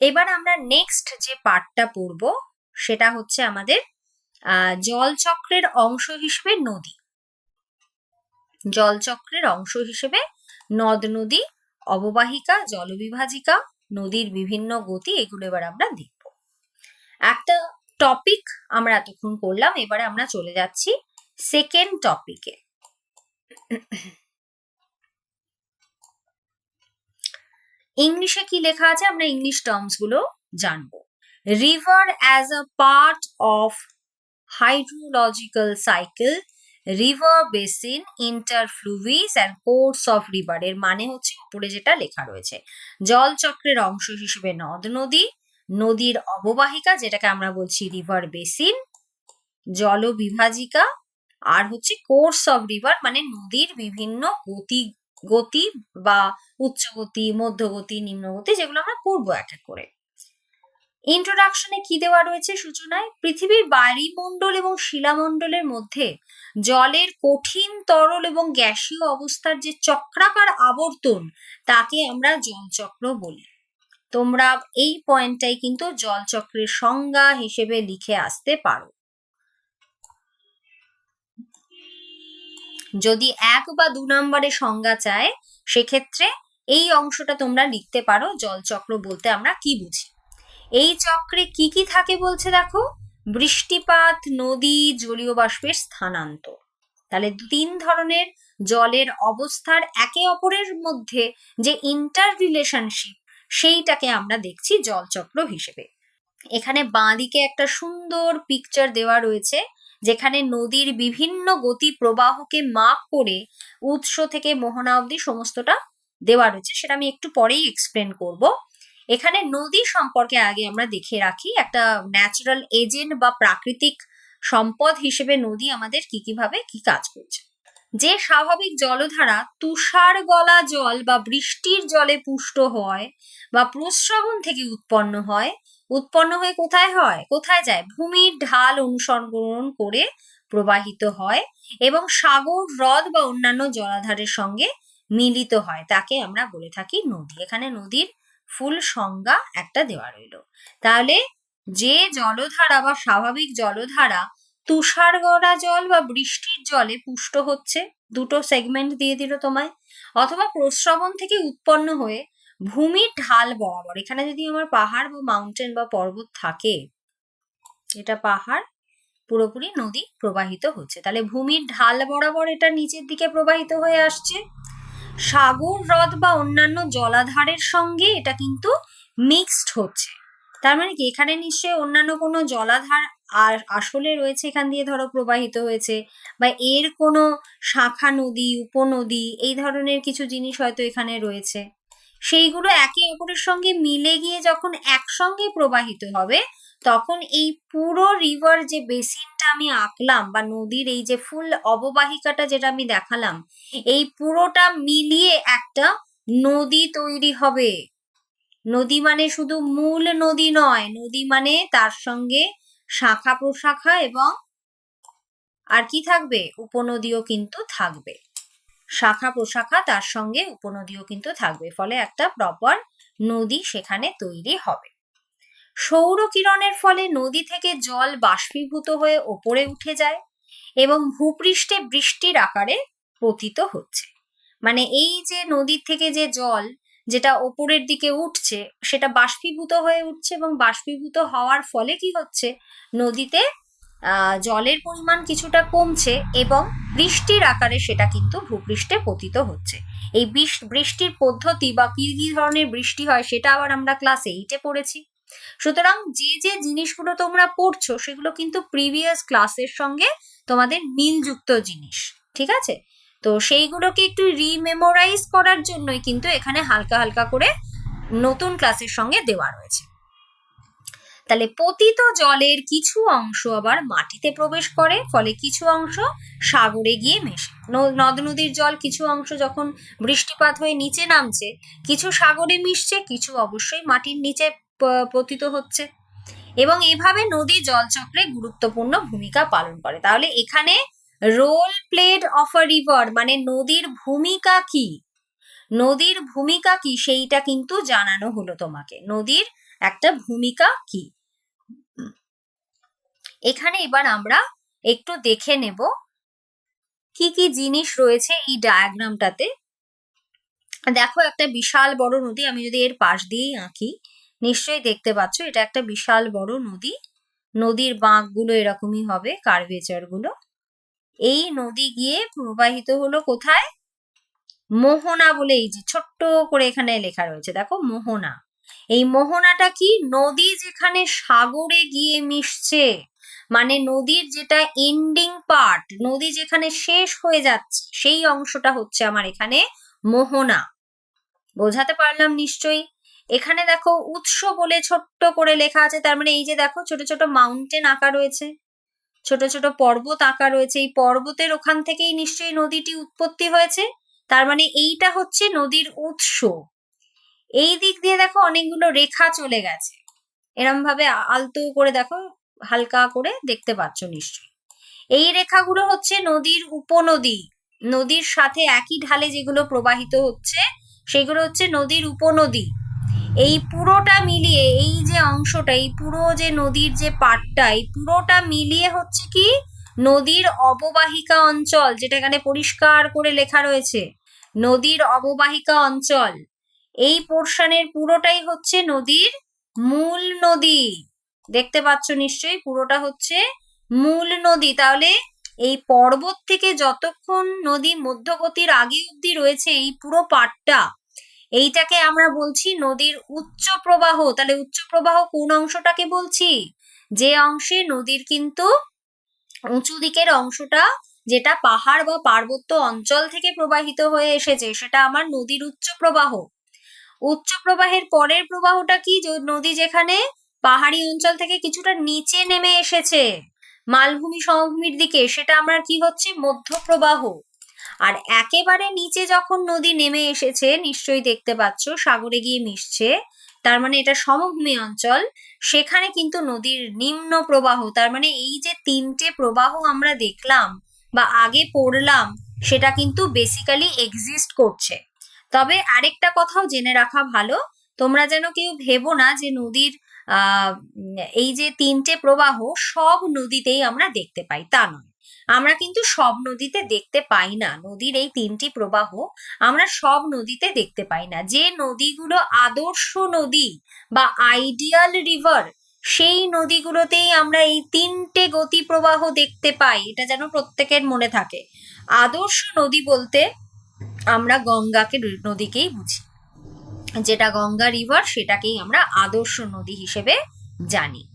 এবার আমরা নেক্সট যে পার্টটা পড়ব, সেটা হচ্ছে আমাদের জলচক্রের অংশ হিসেবে নদী। জলচক্রের অংশ হিসেবে নদ নদী, অববাহিকা, জলবিভাজিকা, নদীর বিভিন্ন গতি, এগুলো এবার আমরা দেখব। একটা টপিক আমরা এতক্ষণ করলাম, এবারে আমরা চলে যাচ্ছি সেকেন্ড টপিকে ইংলিশে কি লেখা আছে? আমরা ইংলিশ টার্মসগুলো জানব। River as a part of hydrological cycle river basin interfluves and course of river এর মানে হচ্ছে উপরে যেটা লেখা রয়েছে। জলচক্রের অংশ হিসেবে নদ নদী, নদীর অববাহিকা যেটাকে আমরা বলছি রিভার বেসিন জলবিভাজিকা, আর হচ্ছে কোর্স অফ রিভার মানে নদীর বিভিন্ন গতি গতি বা উচ্চগতি, মধ্যগতি, নিম্নগতি যেগুলো আমরা পড়ব এক এক করে ইন্ট্রোডাকশনে কি দেওয়া রয়েছে সূচনায়? পৃথিবীর বায়ুমণ্ডল এবং শিলামণ্ডলের মধ্যে জলের কঠিন তরল এবং গ্যাসীয় অবস্থার যে চক্রাকার আবর্তন, তাকে আমরা জলচক্র বলি। তোমরা এই পয়েন্টটাই কিন্তু জলচক্রের সংজ্ঞা হিসেবে লিখে আসতে পারো। যদি এক বা দু নম্বরে সংজ্ঞা চায়, সেক্ষেত্রে এই অংশটা তোমরা লিখতে পারো জলচক্র বলতে আমরা কি বুঝি। এই চক্রে কি কি থাকে বলছে দেখো? বৃষ্টিপাত, নদী, জলীয় বাষ্পের স্থানান্তর। তাহলে তিন ধরনের জলের অবস্থার একে অপরের মধ্যে যে ইন্টার রিলেশনশিপ সেইটাকে আমরা দেখছি জলচক্র হিসেবে। এখানে বাঁদিকে একটা সুন্দর পিকচার দেওয়া রয়েছে। যেখানে নদীর বিভিন্ন গতি প্রবাহকে মাপ করে উৎস থেকে মোহনা অব্দি সমস্তটা দেওয়া রয়েছে। সেটা আমি একটু পরেই এক্সপ্লেন করব। এখানে নদী সম্পর্কে আগে আমরা দেখে রাখি, একটা ন্যাচারাল এজেন্ট বা প্রাকৃতিক সম্পদ হিসেবে নদী আমাদের কি কীভাবে কি কাজ করছে। যে স্বাভাবিক জলধারা তুষার গলা জল বা বৃষ্টির জলে পুষ্ট হয় বা প্রস্রবণ থেকে উৎপন্ন হয়, উৎপন্ন হয়ে কোথায় হয়? কোথায় যায়? ভূমির ঢাল অনুসরণ করে প্রবাহিত হয় এবং সাগর, হ্রদ বা অন্যান্য জলাধারের সঙ্গে মিলিত হয়। তাকে আমরা বলে থাকি নদী। এখানে নদীর ফুল সংজ্ঞা একটা দেওয়া রইল। তাহলে যে জলধারা বা স্বাভাবিক জলধারা তুষার গড়া জল বা বৃষ্টির জলে পুষ্ট হচ্ছে। দুটো সেগমেন্ট দিয়ে দিল তোমায়। অথবা প্রস্রবণ থেকে উৎপন্ন হয়ে ভূমির ঢাল বরাবর। এখানে যদি আমার পাহাড় বা মাউন্টেন বা পর্বত থাকে, এটা পাহাড় পুরোপুরি নদী প্রবাহিত হচ্ছে। তাহলে ভূমির ঢাল বরাবর এটা নিচের দিকে প্রবাহিত হয়ে আসছে। সাগর, হ্রদ বা অন্যান্য জলাধারের সঙ্গে এটা কিন্তু মিক্সড হচ্ছে। তার মানে কি? এখানে নিশ্চয়ই অন্যান্য কোনো জলাধার আর আসলে রয়েছে এখান দিয়ে ধরো প্রবাহিত হয়েছে বা এর কোনো শাখা নদী, উপনদী এই ধরনের কিছু জিনিস হয়তো এখানে রয়েছে। সেইগুলো একে অপরের সঙ্গে মিলে গিয়ে যখন একসঙ্গে প্রবাহিত হবে, তখন এই পুরো রিভার যে বেসিনটা আমি আঁকলাম বা নদীর এই যে ফুল অববাহিকাটা যেটা আমি দেখালাম, এই পুরোটা মিলিয়ে একটা নদী তৈরি হবে। নদী মানে শুধু মূল নদী নয়, নদী মানে তার সঙ্গে শাখা প্রশাখা এবং আর কি থাকবে? উপনদীও কিন্তু থাকবে। শাখা প্রশাখা তার সঙ্গে উপনদীও কিন্তু থাকবে, ফলে একটা প্রপার নদী সেখানে তৈরি হবে। সৌর কিরণের ফলে নদী থেকে জল বাষ্পীভূত হয়ে ওপরে উঠে যায় এবং ভূপৃষ্ঠে বৃষ্টির আকারে পতিত হচ্ছে। মানে এই যে নদীর থেকে যে জল যেটা ওপরের দিকে উঠছে, সেটা বাষ্পীভূত হয়ে উঠছে এবং বাষ্পীভূত হওয়ার ফলে কি হচ্ছে? নদীতে জলের পরিমাণ কিছুটা কমছে এবং বৃষ্টির আকারে সেটা কিন্তু ভূপৃষ্ঠে পতিত হচ্ছে। এই বৃষ্টির পদ্ধতি বা কি কি ধরনের বৃষ্টি হয় সেটা আবার আমরা ক্লাস এইটে পড়েছি। সুতরাং যে যে জিনিসগুলো তোমরা পড়ছো, সেগুলো কিন্তু প্রিভিয়াস ক্লাসের সঙ্গে তোমাদের মিলযুক্ত জিনিস, ঠিক আছে? তো সেইগুলোকে একটু রিমেমোরাইজ করার জন্যই কিন্তু এখানে হালকা হালকা করে নতুন ক্লাসের সঙ্গে দেওয়া রয়েছে। তাহলে পতিত জলের কিছু অংশ আবার মাটিতে প্রবেশ করে, ফলে কিছু অংশ সাগরে গিয়ে মেশে। নদ নদীর জল কিছু অংশ যখন বৃষ্টিপাত হয়ে নিচে নামছে, কিছু সাগরে মিশছে, কিছু অবশ্যই মাটির নিচে পতিত হচ্ছে। এবং এভাবে নদী জলচক্রে গুরুত্বপূর্ণ ভূমিকা পালন করে। তাহলে এখানে role played of a river মানে নদীর ভূমিকা কি? নদীর ভূমিকা কি? সেইটা কিন্তু জানানো হলো তোমাকে। নদীর একটা ভূমিকা কি? এখানে এবার আমরা একটু দেখে নেব কি কি জিনিস রয়েছে এই ডায়াগ্রামটাতে দেখো, একটা বিশাল বড় নদী, আমি যদি এর পাশ দিয়েই আঁকি, নিশ্চয়ই দেখতে পাচ্ছ, এটা একটা বিশাল বড় নদী। নদীর বাঁকগুলো এরকমই হবে কার্ভেচারগুলো। এই নদী গিয়ে প্রবাহিত হলো কোথায়? মোহনা বলে এই যে ছোট্ট করে এখানে লেখা রয়েছে। দেখো, মোহনা। এই মোহনাটা কি? নদী যেখানে সাগরে গিয়ে মিশছে। মানে নদীর যেটা এন্ডিং পার্ট নদী যেখানে শেষ হয়ে যাচ্ছে, সেই অংশটা হচ্ছে আমার এখানে মোহনা। বোঝাতে পারলাম নিশ্চয়ই? এখানে দেখো, উৎস বলে ছোট্ট করে লেখা আছে। তার মানে এই যে দেখো, ছোট ছোট মাউন্টেন আঁকা রয়েছে। ছোট ছোট পর্বত আঁকা রয়েছে। এই পর্বতের ওখান থেকেই নিশ্চয়ই নদীটি উৎপত্তি হয়েছে। তার মানে এইটা হচ্ছে নদীর উৎস। এই দিক দিয়ে দেখো অনেকগুলো রেখা চলে গেছে। এরম ভাবে আলতো করে দেখো, হালকা করে দেখতে পাচ্ছ নিশ্চয়ই। এই রেখাগুলো হচ্ছে নদীর উপনদী। নদীর সাথে একই ঢালে যেগুলো প্রবাহিত হচ্ছে, সেগুলো হচ্ছে নদীর উপনদী। এই পুরোটা মিলিয়ে, এই যে অংশটা, এই পুরো যে নদীর যে পাটটা এই পুরোটা মিলিয়ে হচ্ছে কি? নদীর অববাহিকা অঞ্চল, যেটা এখানে পরিষ্কার করে লেখা রয়েছে। নদীর অববাহিকা অঞ্চল। এই পোর্শনের পুরোটাই হচ্ছে নদীর মূল নদী। দেখতে পাচ্ছ নিশ্চয়ই, পুরোটা হচ্ছে মূল নদী। তাহলে এই পর্বত থেকে যতক্ষণ নদী মধ্যগতির আগে অব্দি রয়েছে, এই পুরো পাটটা এইটাকে আমরা বলছি নদীর উচ্চ প্রবাহ। তাহলে উচ্চ প্রবাহ কোন অংশটাকে বলছি? যে অংশে নদীর কিন্তু উঁচু দিকের অংশটা যেটা পাহাড় বা পার্বত্য অঞ্চল থেকে প্রবাহিত হয়ে এসেছে, সেটা আমার নদীর উচ্চ প্রবাহ। উচ্চ প্রবাহের পরের প্রবাহটা কি? নদী যেখানে পাহাড়ি অঞ্চল থেকে কিছুটা নিচে নেমে এসেছে, মালভূমি, সমভূমির দিকে, সেটা আমার কি হচ্ছে? মধ্য প্রবাহ। আর একেবারে নিচে যখন নদী নেমে এসেছে, নিশ্চয়ই দেখতে পাচ্ছ, সাগরে গিয়ে মিশছে। তার মানে এটা সমভূমি অঞ্চল। সেখানে কিন্তু নদীর নিম্ন প্রবাহ, তার মানে এই যে তিনটে প্রবাহ আমরা দেখলাম বা আগে পড়লাম, সেটা কিন্তু বেসিক্যালি এক্সিস্ট করছে। তবে আরেকটা কথাও জেনে রাখা ভালো, তোমরা যেন কেউ ভেবো না যে নদীর এই যে তিনটে প্রবাহ সব নদীতেই আমরা দেখতে পাই, তা নয়। আমরা কিন্তু সব নদীতে দেখতে পাই না। নদীর এই তিনটি প্রবাহ আমরা সব নদীতে দেখতে পাই না। যে নদীগুলো আদর্শ নদী বা আইডিয়াল রিভার সেই নদীগুলোতেই আমরা এই তিনটে গতি প্রবাহ দেখতে পাই। এটা যেন প্রত্যেকের মনে থাকে। আদর্শ নদী বলতে আমরা গঙ্গাকে নদীকেই বুঝি। যেটা গঙ্গা রিভার সেটাকেই আমরা আদর্শ নদী হিসেবে জানি।